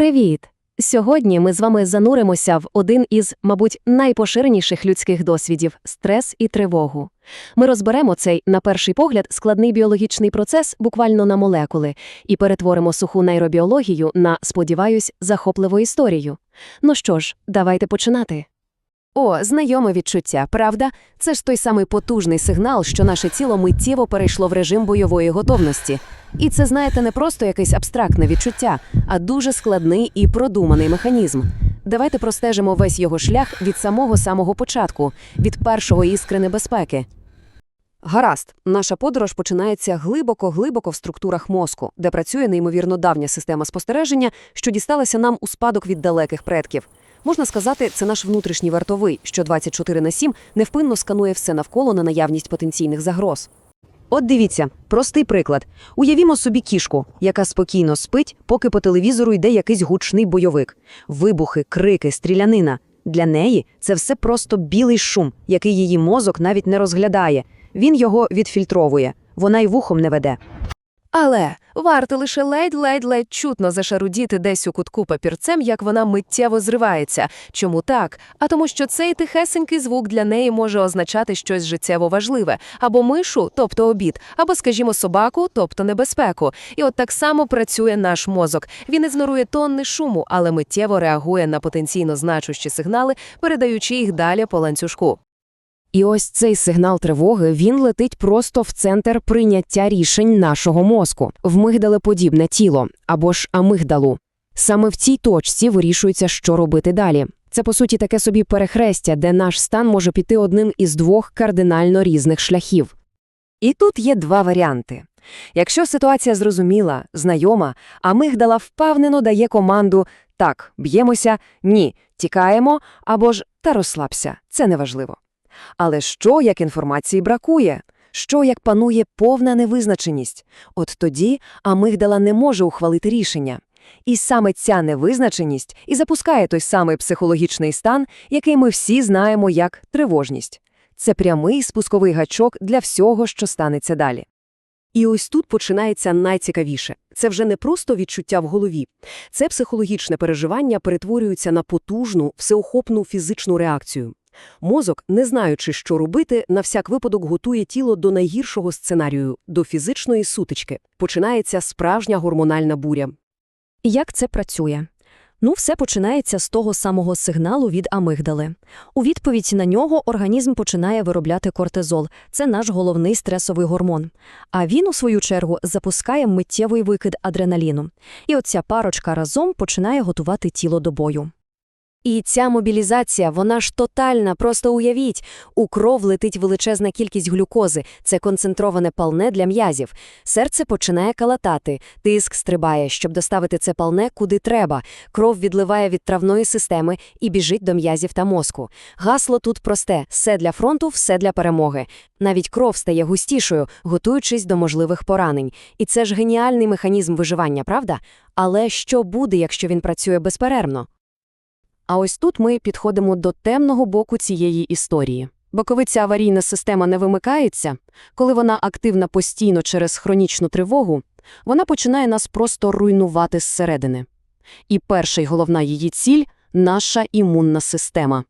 Привіт! Сьогодні ми з вами зануримося в один із, мабуть, найпоширеніших людських досвідів стрес і тривогу. Ми розберемо цей, на перший погляд, складний біологічний процес буквально на молекули і перетворимо суху нейробіологію на, сподіваюсь, захопливу історію. Ну що ж, давайте починати. О, знайоме відчуття, правда? Це ж той самий потужний сигнал, що наше тіло миттєво перейшло в режим бойової готовності. І це, знаєте, не просто якесь абстрактне відчуття, а дуже складний і продуманий механізм. Давайте простежимо весь його шлях від самого самого початку, від першого іскри небезпеки. Гаразд, наша подорож починається глибоко-глибоко в структурах мозку, де працює неймовірно давня система спостереження, що дісталася нам у спадок від далеких предків. Можна сказати, це наш внутрішній вартовий, що 24 на 7 невпинно сканує все навколо на наявність потенційних загроз. От дивіться, простий приклад. Уявімо собі кішку, яка спокійно спить, поки по телевізору йде якийсь гучний бойовик. Вибухи, крики, стрілянина. Для неї це все просто білий шум, який її мозок навіть не розглядає. Він його відфільтровує, вона й вухом не веде. Але варто лише ледь-ледь-ледь чутно зашарудіти десь у кутку папірцем, як вона миттєво зривається. Чому так? А тому, що цей тихесенький звук для неї може означати щось життєво важливе, або мишу, тобто обід, або, скажімо, собаку, тобто небезпеку. І от так само працює наш мозок. Він ігнорує тонни шуму, але миттєво реагує на потенційно значущі сигнали, передаючи їх далі по ланцюжку. І ось цей сигнал тривоги він летить просто в центр прийняття рішень нашого мозку, в мигдалеподібне тіло або ж амигдалу. Саме в цій точці вирішується, що робити далі. Це, по суті, таке собі перехрестя, де наш стан може піти одним із двох кардинально різних шляхів. І тут є два варіанти. Якщо ситуація зрозуміла, знайома, амигдала впевнено дає команду «так, б'ємося», «ні, тікаємо» або ж «та розслабся, це неважливо». Але що, як інформації бракує? Що, як панує повна невизначеність? От тоді амигдала не може ухвалити рішення. І саме ця невизначеність і запускає той самий психологічний стан, який ми всі знаємо як тривожність. Це прямий спусковий гачок для всього, що станеться далі. І ось тут починається найцікавіше. Це вже не просто відчуття в голові. Це психологічне переживання перетворюється на потужну, всеохопну фізичну реакцію. Мозок, не знаючи, що робити, на всяк випадок готує тіло до найгіршого сценарію – до фізичної сутички. Починається справжня гормональна буря. І як це працює? Ну, все починається з того самого сигналу від амигдали. У відповідь на нього організм починає виробляти кортизол. Це наш головний стресовий гормон. А він, у свою чергу, запускає миттєвий викид адреналіну. І оця парочка разом починає готувати тіло до бою. І ця мобілізація, вона ж тотальна, просто уявіть. У кров летить величезна кількість глюкози, це концентроване палне для м'язів. Серце починає калатати, тиск стрибає, щоб доставити це палне куди треба. Кров відливає від травної системи і біжить до м'язів та мозку. Гасло тут просте: все для фронту, все для перемоги. Навіть кров стає густішою, готуючись до можливих поранень. І це ж геніальний механізм виживання, правда? Але що буде, якщо він працює безперервно? А ось тут ми підходимо до темного боку цієї історії. Бо коли ця аварійна система не вимикається, коли вона активна постійно через хронічну тривогу, вона починає нас просто руйнувати зсередини. І перша й головна її ціль – наша імунна система.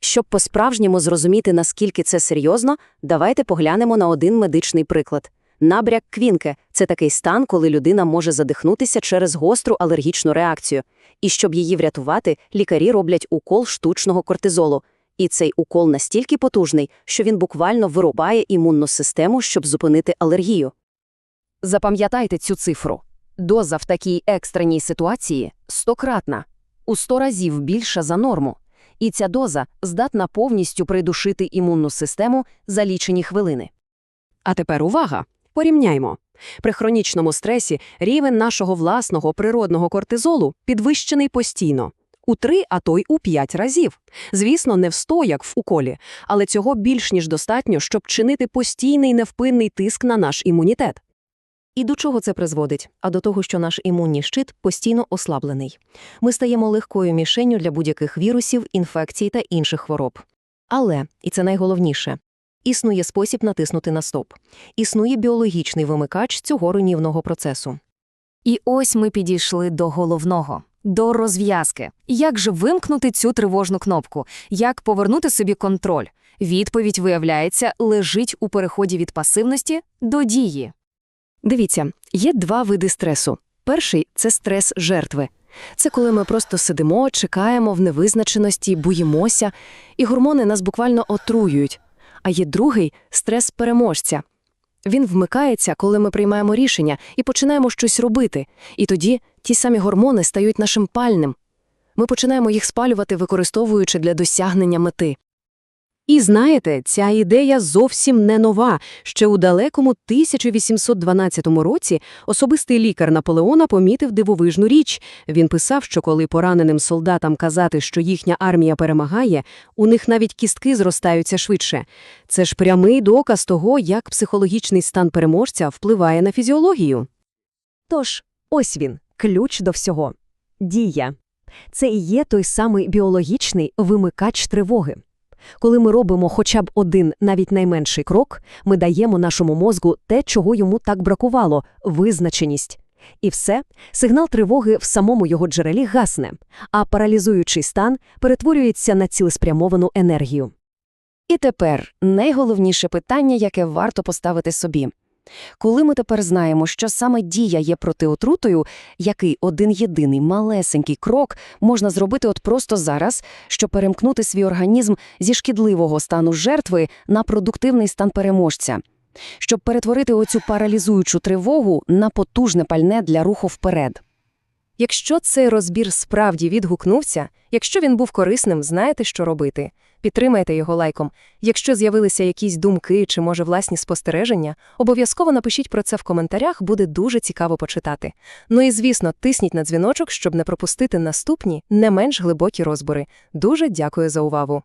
Щоб по-справжньому зрозуміти, наскільки це серйозно, давайте поглянемо на один медичний приклад. Набряк квінке – це такий стан, коли людина може задихнутися через гостру алергічну реакцію. І щоб її врятувати, лікарі роблять укол штучного кортизолу. І цей укол настільки потужний, що він буквально вирубає імунну систему, щоб зупинити алергію. Запам'ятайте цю цифру. Доза в такій екстреній ситуації стократна, у сто разів більша за норму. І ця доза здатна повністю придушити імунну систему за лічені хвилини. А тепер увага! Порівняймо. При хронічному стресі рівень нашого власного природного кортизолу підвищений постійно. У три, а то й у п'ять разів. Звісно, не в сто, як в уколі, але цього більш ніж достатньо, щоб чинити постійний невпинний тиск на наш імунітет. І до чого це призводить? А до того, що наш імунний щит постійно ослаблений. Ми стаємо легкою мішенню для будь-яких вірусів, інфекцій та інших хвороб. Але, і це найголовніше, Існує спосіб натиснути на стоп. Існує біологічний вимикач цього руйнівного процесу. І ось ми підійшли до головного. До розв'язки. Як же вимкнути цю тривожну кнопку? Як повернути собі контроль? Відповідь, виявляється, лежить у переході від пасивності до дії. Дивіться, є два види стресу. Перший – це стрес жертви. Це коли ми просто сидимо, чекаємо в невизначеності, боїмося, і гормони нас буквально отруюють. А є другий – стрес переможця. Він вмикається, коли ми приймаємо рішення і починаємо щось робити. І тоді ті самі гормони стають нашим пальним. Ми починаємо їх спалювати, використовуючи для досягнення мети. І знаєте, ця ідея зовсім не нова. Ще у далекому 1812 році особистий лікар Наполеона помітив дивовижну річ. Він писав, що коли пораненим солдатам казати, що їхня армія перемагає, у них навіть кістки зростаються швидше. Це ж прямий доказ того, як психологічний стан переможця впливає на фізіологію. Тож, ось він, ключ до всього. Дія. Це і є той самий біологічний вимикач тривоги. Коли ми робимо хоча б один, навіть найменший крок, ми даємо нашому мозку те, чого йому так бракувало – визначеність. І все, сигнал тривоги в самому його джерелі гасне, а паралізуючий стан перетворюється на цілеспрямовану енергію. І тепер найголовніше питання, яке варто поставити собі. Коли ми тепер знаємо, що саме дія є протиотрутою, який один єдиний малесенький крок можна зробити от просто зараз, щоб перемкнути свій організм зі шкідливого стану жертви на продуктивний стан переможця, щоб перетворити оцю паралізуючу тривогу на потужне пальне для руху вперед. Якщо цей розбір справді відгукнувся, якщо він був корисним, знаєте, що робити. Підтримайте його лайком. Якщо з'явилися якісь думки чи, може, власні спостереження, обов'язково напишіть про це в коментарях, буде дуже цікаво почитати. Ну і, звісно, тисніть на дзвіночок, щоб не пропустити наступні, не менш глибокі розбори. Дуже дякую за увагу.